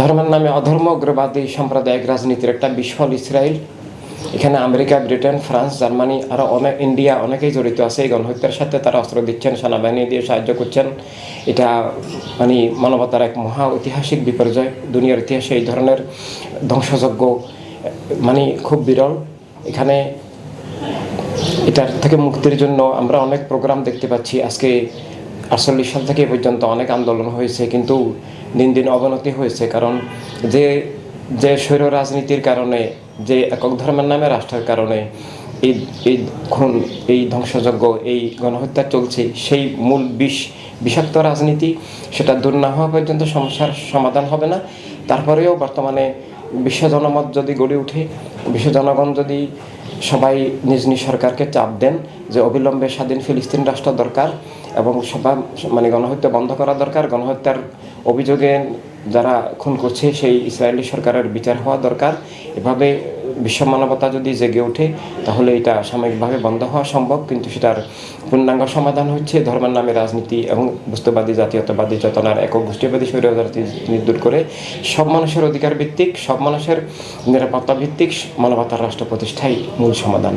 ধর্মের নামে অধর্ম, উগ্রবাদী সাম্প্রদায়িক রাজনীতির একটা বিস্ফল ইসরায়েল এখানে আমেরিকা, ব্রিটেন, ফ্রান্স, জার্মানি আরও অনেক ইন্ডিয়া অনেকেই জড়িত আছে এই গণহত্যার সাথে। তারা অস্ত্র দিচ্ছেন, সেনাবাহিনী দিয়ে সাহায্য করছেন। এটা মানে মানবতার এক মহা ঐতিহাসিক বিপর্যয়। দুনিয়ার ইতিহাসে এই ধরনের ধ্বংসযজ্ঞ মানে খুব বিরল। এখানে এটার থেকে মুক্তির জন্য আমরা অনেক প্রোগ্রাম দেখতে পাচ্ছি। আজকে আটচল্লিশ সাল থেকে পর্যন্ত অনেক আন্দোলন হয়েছে, কিন্তু দিন দিন অবনতি হয়েছে, কারণ যে যে স্বৈর রাজনীতির কারণে, যে একক ধর্মের নামে রাষ্ট্রের কারণে এই এই খুন, এই ধ্বংসযজ্ঞ, এই গণহত্যা চলছে, সেই মূল বিষ, বিষাক্ত রাজনীতি, সেটা দূর না হওয়া পর্যন্ত সমস্যার সমাধান হবে না। তারপরেও বর্তমানে বিশ্ব জনমত যদি গড়ে ওঠে, বিশ্ব জনগণ যদি সবাই নিজ নিজ সরকারকে চাপ দেন যে অবিলম্বে স্বাধীন ফিলিস্তিন রাষ্ট্র দরকার এবং সবাই মানে গণহত্যা বন্ধ করা দরকার। গণহত্যার অভিযোগে যারা খুন করছে, সেই ইসরায়েলি সরকারের বিচার হওয়া দরকার। এভাবে বিশ্ব মানবতা যদি জেগে ওঠে, তাহলে এটা সাময়িকভাবে বন্ধ হওয়া সম্ভব, কিন্তু সেটার পূর্ণাঙ্গ সমাধান হচ্ছে ধর্মের নামে রাজনীতি এবং বস্তুবাদী, জাতীয়তাবাদী চেতনার একক গোষ্ঠীবাদী স্বৈরজাতি নির্দূর করে সব মানুষের অধিকার ভিত্তিক, সব মানুষের নিরাপত্তা ভিত্তিক মানবতার রাষ্ট্র প্রতিষ্ঠাই মূল সমাধান।